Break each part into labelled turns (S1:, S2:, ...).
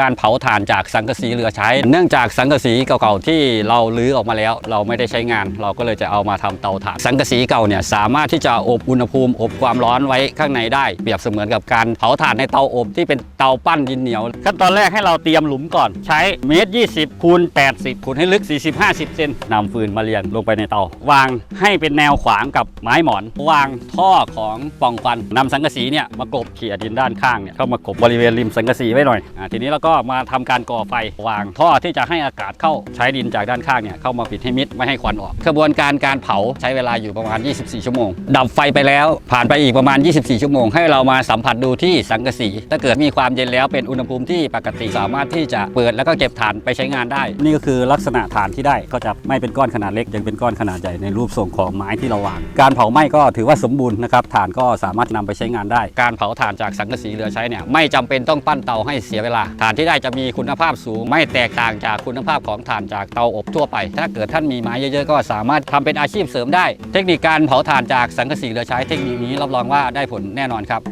S1: การเผาถ่านจากสังกะสีเหลือใช้ เนื่องจากสังกะสีเก่าๆที่เราลื้อออกมาแล้ว เราไม่ได้ใช้งาน เราก็เลยจะเอามาทำเตาถ่านสังกะสีเก่าเนี่ยสามารถที่จะอบอุณหภูมิ อบความร้อนไว้ข้างในได้ เปรียบเสมือนกับการเผาถ่านในเตาอบที่เป็นเตาปั้นดินเหนียว ขั้นตอนแรกให้เราเตรียมหลุมก่อนใช้เมตร20คูณ80คูณให้ลึก 40-50 เซนนำฟืนมาเรียงลงไปในเตา วางให้เป็นแนวขวางกับไม้หมอน วางท่อของปล่องควันนำสังกะสีเนี่ยมากบเขี่ยดินด้านข้างเนี่ยเข้ามากบบริเวณริมสังกะสีไว้หน่อยอ่าทีนี้เราก็มาทำการก่อไฟวางท่อที่จะให้อากาศเข้าใช้ดินจากด้านข้างเนี่ยเข้ามาปิดให้มิดไม่ให้ควันออกกระบวนการการเผาใช้เวลาอยู่ประมาณ 24 ชั่วโมง ดับไฟไปแล้วผ่านไปอีกประมาณ 24 ชั่วโมง ให้เรามาสัมผัสดูที่สังกะสีถ้าเกิดมีความเย็นแล้วเป็นอุณหภูมิที่ปกติสามารถที่จะเปิดแล้วก็เก็บถ่านไปใช้งานได้ นี่ก็คือลักษณะถ่านที่ได้ก็จะไม่เป็นก้อนขนาดเล็ก ยังเป็นก้อนขนาดใหญ่ในรูปทรงของไม้ที่เราวาง การเผาไหม้ก็ถือว่าสมบูรณ์นะครับถ่านก็สามารถนำไปใช้งานได้ การเผาถ่านจากสังกะสีเหลือใช้เนี่ยไม่จำเป็นต้องปั้นเตาให้เสียเวลาถ่านที่ได้จะมีคุณภาพสูง ไม่แตกต่างจากคุณภาพของถ่านจากเตาอบทั่วไป ถ้าเกิดท่านมีไม้เยอะๆ ก็สามารถทำเป็นอาชีพเสริมได้ เทคนิคการเผาถ่านจากสังกะสีเหลือใช้เทคนิคนี้รับรองว่าได้ผลแน่นอนครับ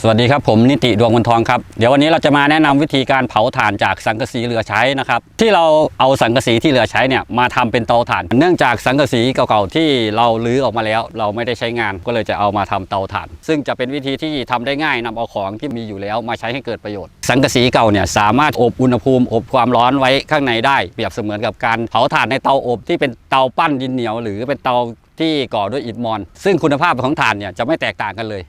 S1: สวัสดีครับผมนิติดวงมนทองครับเดี๋ยววันนี้เราจะมาแนะนำวิธีการเผาถ่านจากสังกะสีเหลือใช้นะครับที่เราเอาสังกะสีที่เหลือใช้เนี่ยมาทำเป็นเตาถ่าน เนื่องจากสังกะสีเก่าๆที่เราลื้อออกมาแล้ว เราไม่ได้ใช้งานก็เลยจะเอามาทำเตาถ่าน ซึ่งจะเป็นวิธีที่ทำได้ง่ายนำเอาของที่มีอยู่แล้วมาใช้ให้เกิดประโยชน์ สังกะสีเก่าเนี่ยสามารถอบอุณหภูมิอบความร้อนไว้ข้างในได้ เปรียบเสมือนกับการเผาถ่านในเตาอบที่เป็นเตาปั้นดินเหนียว หรือเป็นเตาที่ก่อด้วยอิฐมอน ซึ่งคุณภาพของถ่านเนี่ยจะไม่แตกต่างกันเลย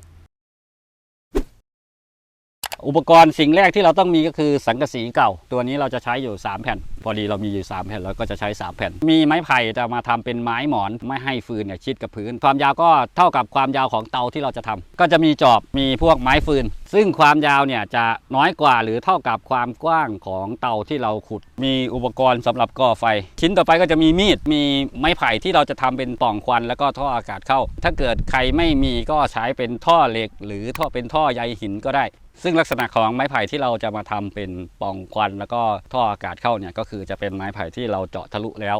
S1: อุปกรณ์สิ่งแรกที่เราต้องมีก็คือสังกะสีเก่า ตัวนี้เราจะใช้อยู่ 3 แผ่น พอดีเรามีอยู่ 3 แผ่นเราก็จะใช้ 3 แผ่น มีไม้ไผ่จะมาทำเป็นไม้หมอนไม่ให้ฟืนเนี่ยชิดกับพื้น ความยาวก็เท่ากับความยาวของเตาที่เราจะทำก็จะมีจอบมีพวกไม้ฟืน ซึ่งความยาวเนี่ยจะน้อยกว่าหรือเท่ากับความกว้างของเตาที่เราขุด มีอุปกรณ์สำหรับก่อไฟ ชิ้นต่อไปก็จะมีมีดมีไม้ไผ่ที่เราจะทำเป็นป่องควัน แล้วก็ท่ออากาศเข้า ถ้าเกิดใครไม่มีก็ใช้เป็นท่อเหล็ก หรือท่อเป็นท่อใยหินก็ได้ ซึ่งลักษณะของไม้ไผ่ที่เราจะมาทำเป็นปล่องควัน แล้วก็ท่ออากาศเข้าเนี่ยก็คือจะเป็นไม้ไผ่ที่เราเจาะทะลุแล้ว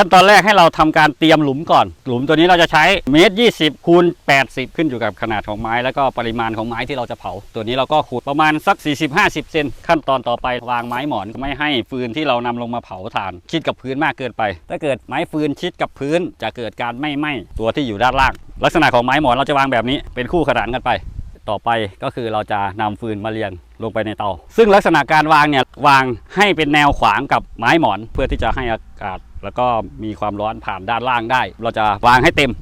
S1: ขั้นตอนแรกให้เราทำการเตรียมหลุมก่อน หลุมตัวนี้เราจะใช้เมตร20คูณ80ขึ้นอยู่กับขนาดของไม้ แล้วก็ปริมาณของไม้ที่เราจะเผา ตัวนี้เราก็ขูดประมาณสัก 40-50 เซนขั้นตอนต่อไปวางไม้หมอนไม่ให้ฟืนที่เรานำลงมาเผาถ่านชิดกับพื้นมากเกินไป ถ้าเกิดไม้ฟืนชิดกับพื้น จะเกิดการไม่ไหม้ตัวที่อยู่ด้านล่าง ลักษณะของไม้หมอนเราจะวางแบบนี้เป็นคู่ขนานกันไป ต่อไปก็คือเราจะนำฟืนมาเรียงลงไปในเตา ซึ่งลักษณะการวางเนี่ยวางให้เป็นแนวขวางกับไม้หมอน เพื่อที่จะให้อากาศ แล้วก็มีความร้อนผ่านด้านล่างได้ เราจะวางให้เต็ม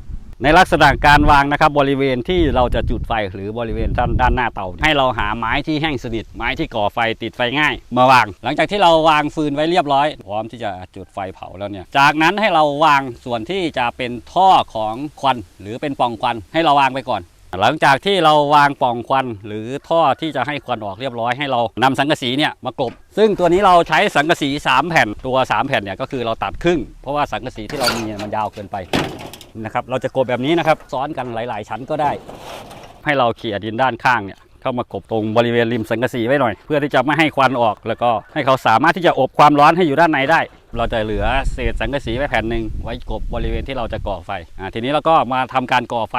S1: ในลักษณะการวางนะครับ บริเวณที่เราจะจุดไฟหรือบริเวณด้านด้านหน้าเตา ให้เราหาไม้ที่แห้งสนิท ไม้ที่ก่อไฟติดไฟง่าย มาวาง หลังจากที่เราวางฟืนไว้เรียบร้อย พร้อมที่จะจุดไฟเผาแล้วเนี่ย จากนั้นให้เราวางส่วนที่จะเป็นท่อของควัน หรือเป็นปล่องควันให้เราวางไปก่อน หลังจากที่เราวางป่องควันหรือท่อที่จะให้ควันออกเรียบร้อยให้เรานำสังกะสีเนี่ยมากลบ ซึ่งตัวนี้เราใช้สังกะสี 3 แผ่นตัว 3 แผ่นเนี่ยก็คือเราตัดครึ่ง เพราะว่าสังกะสีที่เรามีมันยาวเกินไปนะครับเราจะกลบแบบนี้นะครับซ้อนกันหลาย ๆ ชั้นก็ได้ ให้เราเขี่ยดินด้านข้างเนี่ยเข้ามากบตรงบริเวณริมสังกะสีไว้หน่อย เพื่อที่จะไม่ให้ควันออก แล้วก็ให้เขาสามารถที่จะอบความร้อนให้อยู่ด้านในได้ เราจะเหลือเศษสังกะสีไว้แผ่นหนึ่งไว้กบบริเวณที่เราจะก่อไฟอ่าทีนี้เราก็มาทำการก่อไฟ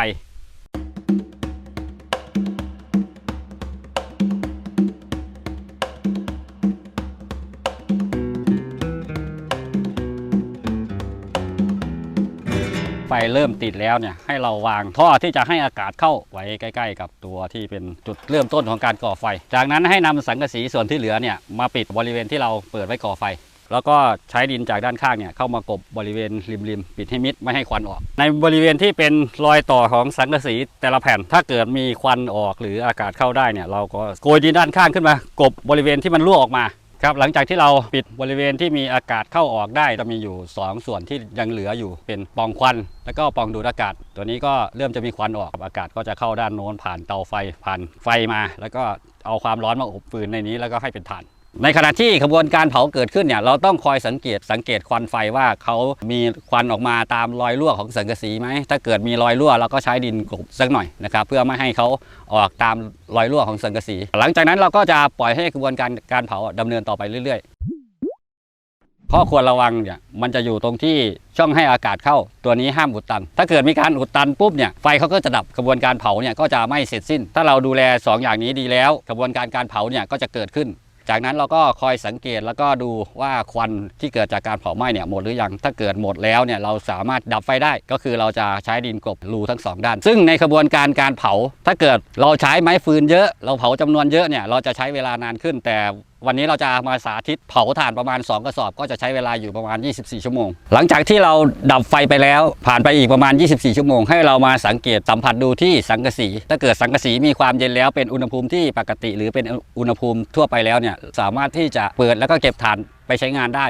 S1: ไฟเริ่มติดแล้วเนี่ยให้เราวางท่อที่จะให้อากาศเข้าไว้ใกล้ๆ กับตัวที่เป็นจุดเริ่มต้นของการก่อไฟ จากนั้นให้นำสังกะสีส่วนที่เหลือเนี่ยมาปิดบริเวณที่เราเปิดไว้ก่อไฟ แล้วก็ใช้ดินจากด้านข้างเนี่ยเข้ามากบบริเวณริมๆปิดให้มิดไม่ให้ควันออก ในบริเวณที่เป็นรอยต่อของสังกะสีแต่ละแผ่น ถ้าเกิดมีควันออกหรืออากาศเข้าได้เนี่ยเราก็โกยดินด้านข้างขึ้นมากบบริเวณที่มันรั่วออกมา ครับหลังจากที่เราปิดบริเวณที่มีอากาศเข้าออกได้จะมีอยู่ 2 ส่วนที่ยังเหลืออยู่เป็นปองควัน แล้วก็ปองดูดอากาศ ตัวนี้ก็เริ่มจะมีควันออกอากาศก็จะเข้าด้านโน้นผ่านเตาไฟผ่านไฟมา แล้วก็เอาความร้อนมาอบฟืนในนี้แล้วก็ให้เป็นถ่าน ในขณะที่ขบวนการเผาเกิดขึ้นเนี่ยเราต้องคอยสังเกตสังเกตควันไฟว่าเขามีควันออกมาตามรอยรั่วของสังกะสีไหมถ้าเกิดมีรอยรั่วเราก็ใช้ดินกลบสักหน่อยนะครับเพื่อไม่ให้เขาออกตามรอยรั่วของสังกะสี หลังจากนั้นเราก็จะปล่อยให้กระบวนการการเผาดำเนินต่อไปเรื่อยๆข้อควรระวังเนี่ยมันจะอยู่ตรงที่ช่องให้อากาศเข้าตัวนี้ห้ามอุดตัน ถ้าเกิดมีการอุดตันปุ๊บเนี่ยไฟเขาก็จะดับกระบวนการเผาเนี่ยก็จะไม่เสร็จสิ้น ถ้าเราดูแล 2 อย่างนี้ดีแล้ว กระบวนการการเผาเนี่ยก็จะเกิดขึ้น จากนั้นเราก็คอยสังเกตแล้วก็ดูว่าควันที่เกิดจากการเผาไหม้เนี่ยหมดหรือยัง ถ้าเกิดหมดแล้วเนี่ยเราสามารถดับไฟได้ ก็คือเราจะใช้ดินกบรูทั้งสองด้าน ซึ่งในกระบวนการการเผา ถ้าเกิดเราใช้ไม้ฟืนเยอะ เราเผาจำนวนเยอะเนี่ยเราจะใช้เวลานานขึ้น แต่ วันนี้เราจะมาสาธิตเผาถ่านประมาณ 2 กระสอบ ก็จะใช้เวลาอยู่ประมาณ 24 ชั่วโมง หลังจากที่เราดับไฟไปแล้วผ่านไปอีกประมาณ 24 ชั่วโมง ให้เรามาสังเกตสัมผัสดูที่สังกะสี ถ้าเกิดสังกะสีมีความเย็นแล้วเป็นอุณหภูมิที่ปกติ หรือเป็นอุณหภูมิทั่วไปแล้วเนี่ยสามารถที่จะเปิดแล้วก็เก็บถ่านไปใช้งานได้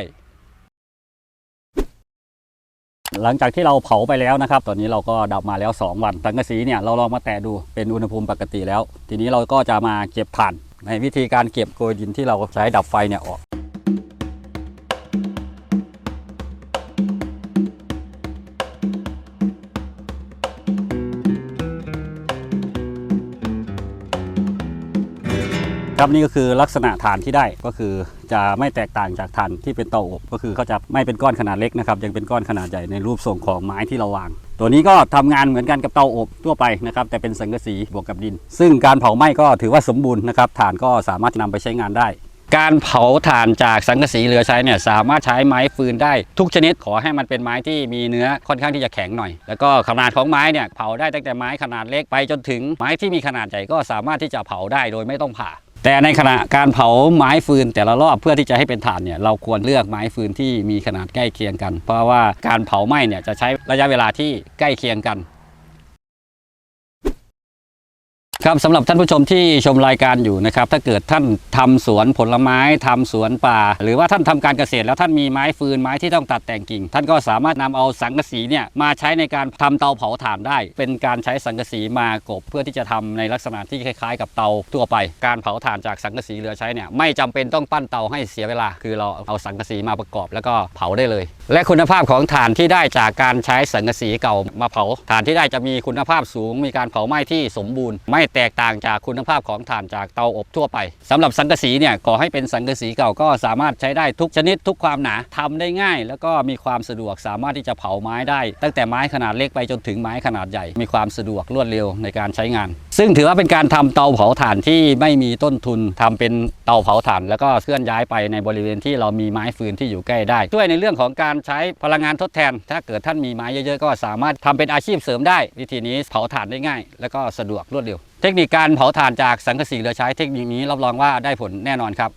S1: หลังจากที่เราเผาไปแล้วนะครับ ตอนนี้เราก็ดับมาแล้ว 2 วันสังกะสีเนี่ยเราลองมาแตะดูเป็นอุณหภูมิปกติแล้ว ทีนี้เราก็จะมาเก็บถ่าน ในวิธีการเก็บโกยดินที่เราใช้ดับไฟเนี่ยออก ครับนี่ก็คือลักษณะฐานที่ได้ก็คือจะไม่แตกต่างจากฐานที่เป็นเตาอบก็คือเขาจะไม่เป็นก้อนขนาดเล็กนะครับยังเป็นก้อนขนาดใหญ่ในรูปทรงของไม้ที่เราวาง ตัวนี้ก็ทำงานเหมือนกันกับเตาอบทั่วไปนะครับแต่เป็นสังกะสีบวกกับดิน ซึ่งการเผาไหม้ก็ถือว่าสมบูรณ์นะครับฐานก็สามารถนำไปใช้งานได้การเผาถ่านจากสังกะสีเหลือใช้เนี่ยสามารถใช้ไม้ฟืนได้ ทุกชนิดขอให้มันเป็นไม้ที่มีเนื้อค่อนข้างที่จะแข็งหน่อย แล้วก็ขนาดของไม้เนี่ยเผาได้ตั้งแต่ไม้ขนาดเล็กไปจนถึงไม้ที่มีขนาดใหญ่ก็สามารถที่จะเผาได้โดยไม่ต้องผ่า แต่ในขณะการเผาไม้ฟืนแต่ละรอบเพื่อที่จะให้เป็นถ่านเนี่ยเราควรเลือกไม้ฟืนที่มีขนาดใกล้เคียงกัน เพราะว่าการเผาไหม้เนี่ยจะใช้ระยะเวลาที่ใกล้เคียงกัน ครับสำหรับท่านผู้ชมที่ชมรายการอยู่นะครับถ้าเกิดท่านทำสวนผลไม้ทำสวนป่า หรือว่าท่านทำการเกษตร แล้วท่านมีไม้ฟืนไม้ที่ต้องตัดแต่งกิ่ง ท่านก็สามารถนำเอาสังกะสีเนี่ยมาใช้ในการทำเตาเผาถ่านได้ เป็นการใช้สังกะสีมากบ เพื่อที่จะทำในลักษณะที่คล้ายๆ กับเตาทั่วไป การเผาถ่านจากสังกะสีเหลือใช้เนี่ยไม่จำเป็นต้องปั้นเตาให้เสียเวลา คือเราเอาสังกะสีมาประกอบแล้วก็เผาได้เลย และคุณภาพของถ่านที่ได้จากการใช้สังกะสีเก่ามาเผาถ่านที่ได้จะมีคุณภาพสูง มีการเผาไหม้ที่สมบูรณ์ไม่แตกต่างจากคุณภาพของถ่านจากเตาอบทั่วไปสำหรับสังกะสีเนี่ยก่อให้เป็นสังกะสีเก่าก็สามารถใช้ได้ทุกชนิดทุกความหนาทำได้ง่าย แล้วก็มีความสะดวกสามารถที่จะเผาไม้ได้ ตั้งแต่ไม้ขนาดเล็กไปจนถึงไม้ขนาดใหญ่ มีความสะดวกรวดเร็วในการใช้งาน ซึ่งถือว่าเป็นการทำเตาเผาถ่านที่ไม่มีต้นทุนทำเป็นเตาเผาถ่าน แล้วก็เคลื่อนย้ายไปในบริเวณที่เรามีไม้ฟืนที่อยู่ใกล้ได้ช่วยในเรื่องของการใช้พลังงานทดแทน ถ้าเกิดท่านมีไม้เยอะๆก็สามารถทำเป็นอาชีพเสริมได้ วิธีนี้เผาถ่านได้ง่าย แล้วก็สะดวกรวดเร็วเทคนิคการเผาถ่านจากสังกะสีเหลือใช้เทคนิคนี้รับรองว่าได้ผลแน่นอนครับ